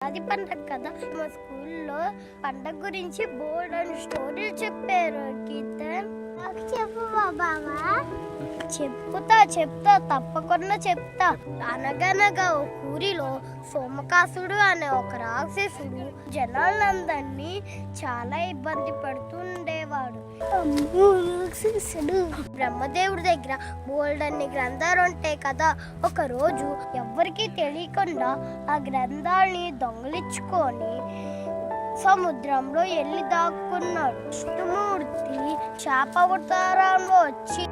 అది పండగ కదా మా స్కూల్లో పండగ గురించి బోర్డ్ అని స్టోరీలు చెప్పారు కీర్తన్. చెప్పు బాబా చెప్తా చెప్తా తప్పకుండా చెప్తా. అనగనగా ఒక ఊరిలో సోమకాసుడు అనే ఒక రాక్షసుడు జనాలందరినీ చాలా ఇబ్బంది పడుతుండేవాడు. బ్రహ్మదేవుడి దగ్గర బోల్డన్ని గ్రంథాలు ఉంటాయి కదా ఒక రోజు ఎవ్వరికీ తెలియకుండా ఆ గ్రంథాలని దొంగలించుకొని సముద్రంలో వెళ్ళి దాక్కున్నాడు. విష్ణుమూర్తి చేప అవతారంలో వచ్చి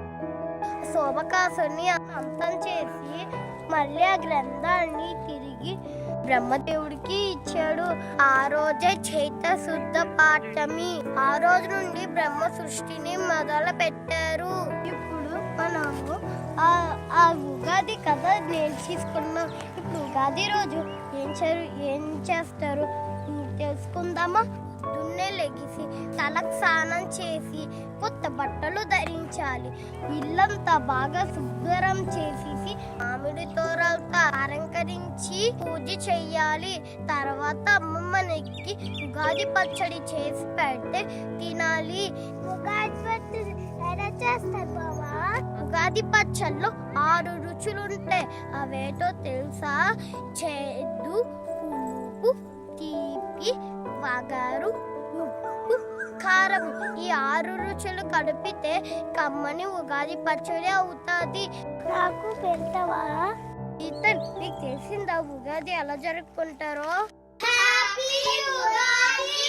శోభకాసుని అంతం చేసి మళ్ళీ ఆ గ్రంథాన్ని తిరిగి బ్రహ్మదేవుడికి ఇచ్చాడు. ఆ రోజే చైత శుద్ధ పాఠమి. ఆ రోజు నుండి బ్రహ్మ సృష్టిని మొదలు పెట్టారు ఇప్పుడు మనము ఆ ఆ ఉగాది కథ నేర్చుకున్నాం ఇప్పుడు ఉగాది రోజు ఏం చే ఏం చేస్తారు? తెలుసుకుందామా? పొద్దున్నే లెగిసి తలకు స్నానం చేసి కొత్త బట్టలు ధరించాలి. ఇల్లంతా బాగా శుభ్రం చేసేసి మామిడి తోరలతో అలంకరించి పూజ చెయ్యాలి తర్వాత అమ్మమ్మనికి ఉగాది పచ్చడి చేసి పెడితే తినాలి. ఉగాది పచ్చడి ఎలా చేస్తారు బాబా ఉగాది పచ్చళ్ళు ఆరు రుచులుంటాయి. అవేటో తెలుసా? చేదు పులుపు తీపి వగరు ఉప్పు కారం ఈ ఆరు రుచులు కలిపితే కమ్మని ఉగాది పచ్చడి అవుతుంది. నాకు పెడతావా ఇతను నీకు తెలిసిందా ఉగాది ఎలా జరుపుకుంటారో? హ్యాపీ ఉగాది!